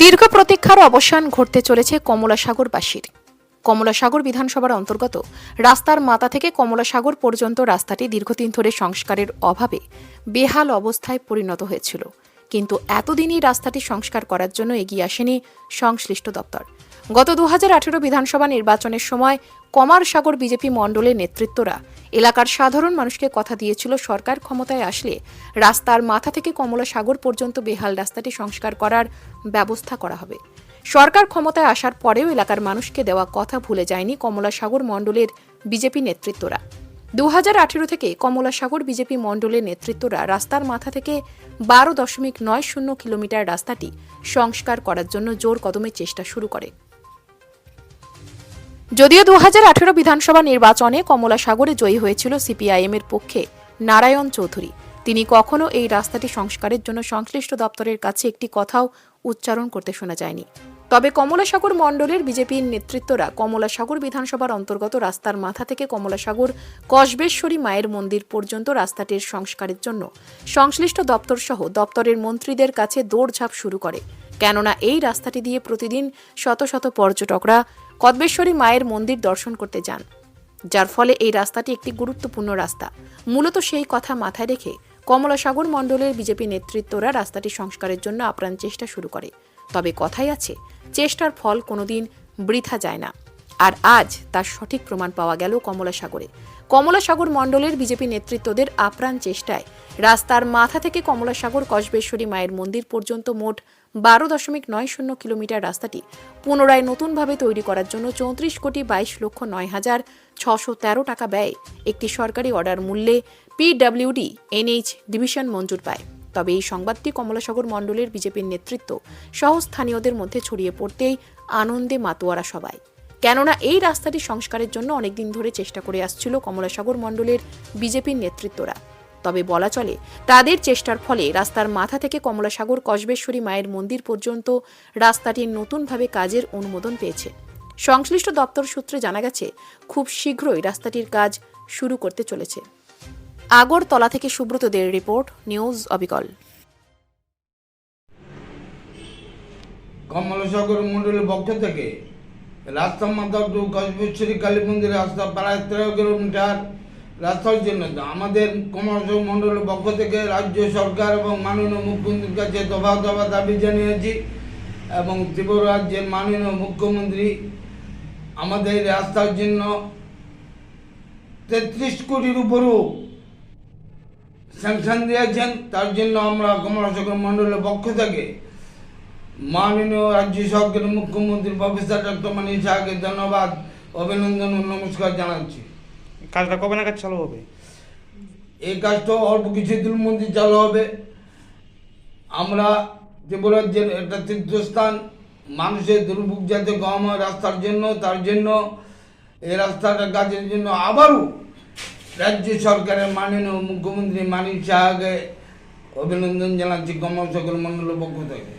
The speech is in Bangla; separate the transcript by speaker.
Speaker 1: দীর্ঘ প্রতীক্ষার অবসান ঘটতে চলেছে কমলাসাগরবাসীর। কমলাসাগর বিধানসভার অন্তর্গত রাস্তার মাথা থেকে কমলাসাগর পর্যন্ত রাস্তাটি দীর্ঘদিন ধরে সংস্কারের অভাবে বেহাল অবস্থায় পরিণত হয়েছিল। কিন্তু এতদিনই রাস্তাটি সংস্কার করার জন্য এগিয়ে আসেনি সংশ্লিষ্ট দপ্তর। গত দু হাজার আঠেরো বিধানসভা নির্বাচনের সময় কমারসাগর বিজেপি মণ্ডলের নেতৃত্বরা এলাকার সাধারণ মানুষকে কথা দিয়েছিল সরকার ক্ষমতায় আসলে রাস্তার মাথা থেকে কমলা সাগর পর্যন্ত বেহাল রাস্তাটি সংস্কার করার ব্যবস্থা করা হবে। সরকার ক্ষমতায় আসার পরেও এলাকার মানুষকে দেওয়া কথা ভুলে যায়নি কমলা সাগর মণ্ডলের বিজেপি নেতৃত্বরা। দু হাজার আঠেরো থেকে কমলা সাগর বিজেপি মণ্ডলের নেতৃত্বরা রাস্তার মাথা থেকে বারো দশমিক নয় শূন্য কিলোমিটার রাস্তাটি সংস্কার করার জন্য জোর কদমে চেষ্টা শুরু করে। যদিও দু হাজার আঠেরো বিধানসভা নির্বাচনে কমলা সাগরে জয়ী হয়েছিল সিপিআইএম এর পক্ষে নারায়ণ চৌধুরী। তিনি কখনো এই রাস্তাটি সংস্কারের জন্য সংশ্লিষ্ট দপ্তরের কাছে একটি কথাও উচ্চারণ করতে শোনা যায়নি। তবে কমলাসাগর মণ্ডলের বিজেপির নেতৃত্বরা কমলাসাগর বিধানসভার অন্তর্গত রাস্তার মাথা থেকে কমলাসাগর কসবেশ্বরী মায়ের মন্দির পর্যন্ত রাস্তাটির সংস্কারের জন্য সংশ্লিষ্ট দপ্তর সহ দপ্তরের মন্ত্রীদের কাছে দৌড়ঝাঁপ শুরু করে। কেননা এই রাস্তাটি দিয়ে প্রতিদিন শত শত পর্যটকরা কদবেশ্বরী মায়ের মন্দির দর্শন করতে যান। যার ফলে এই রাস্তাটি একটি গুরুত্বপূর্ণ রাস্তা। মূলত সেই কথা মাথায় রেখে কমলাসাগর মণ্ডলের বিজেপি নেতৃত্বরা রাস্তাটি সংস্কারের জন্য আপ্রাণ চেষ্টা শুরু করে। তবে কথাই আছে, চেষ্টার ফল কোনোদিন বৃথা যায় না। আর আজ তার সঠিক প্রমাণ পাওয়া গেল কমলাসাগরে। কমলাসাগর মণ্ডলের বিজেপি নেতৃত্বদের আপ্রাণ চেষ্টায় রাস্তার মাথা থেকে কমলাসাগর কসবেশ্বরী মায়ের মন্দির পর্যন্ত মোট বারো দশমিক নয় শূন্য কিলোমিটার রাস্তাটি পুনরায় নতুনভাবে তৈরি করার জন্য চৌত্রিশ কোটি বাইশ লক্ষ নয় হাজার ছশো তেরো টাকা ব্যয় একটি সরকারি অর্ডার মূল্যে পিডব্লিউডি, এনএইচ ডিভিশন মঞ্জুর পায়। তবে এই সংবাদটি কমলাসাগর মণ্ডলের বিজেপির নেতৃত্ব সহ স্থানীয়দের মধ্যে ছড়িয়ে পড়তেই আনন্দে মাতোয়ারা সবাই। কেননা এই রাস্তাটি সংস্কারের জন্য অনেকদিন ধরে চেষ্টা করে আসছিল কমলাসাগর মণ্ডলের বিজেপির নেতৃত্বরা। তবে বলা চলে, তাদের চেষ্টার ফলে রাস্তার মাথা থেকে কমলাসাগর কসবেশ্বরী মায়ের মন্দির পর্যন্ত রাস্তাটি নতুনভাবে কাজের অনুমোদন পেয়েছে। সংশ্লিষ্ট দপ্তর সূত্রে জানা গেছে, খুব শীঘ্রই রাস্তাটির কাজ শুরু করতে চলেছে। আগরতলা থেকে সুব্রত দের রিপোর্ট, নিউজ অবিকল।
Speaker 2: কমলাসাগর মন্ডলের পক্ষ থেকে রাস্তা মাথা টু কসবেশ্বরী কালী মন্দির রাস্তা প্রায় তেরো কিলোমিটার রাস্তার জন্য আমাদের কমলাসাগর মন্ডলের পক্ষ থেকে রাজ্য সরকার এবং মাননীয় মুখ্যমন্ত্রীর কাছে দফা দফা দাবি জানিয়েছি এবং ত্রিপুরা রাজ্যের মাননীয় মুখ্যমন্ত্রী আমাদের রাস্তার জন্য তেত্রিশ কোটির উপরও স্যাংশন দিয়েছেন। তার জন্য আমরা কমলাসাগর মন্ডলের পক্ষ থেকে মাননীয় রাজ্য সরকারের মুখ্যমন্ত্রী প্রফেসর ডক্টর মানিক শাহকে ধন্যবাদ, অভিনন্দন ও নমস্কার জানাচ্ছি।
Speaker 3: কাজটা কবে নাগাদ চালু হবে?
Speaker 2: এই কাজটা অল্প কিছুদিন মধ্যে চালু হবে। আমরা যে ত্রিপুরার যে একটা তীর্থস্থান, মানুষের দুর্ভোগ যাতে কম হয় রাস্তার জন্য, তার জন্য, এই রাস্তাটা কাজের জন্য আবারও রাজ্য সরকারের মাননীয় মুখ্যমন্ত্রী মানিক শাহকে অভিনন্দন জানাচ্ছি কমল সকল মণ্ডলের পক্ষ থেকে।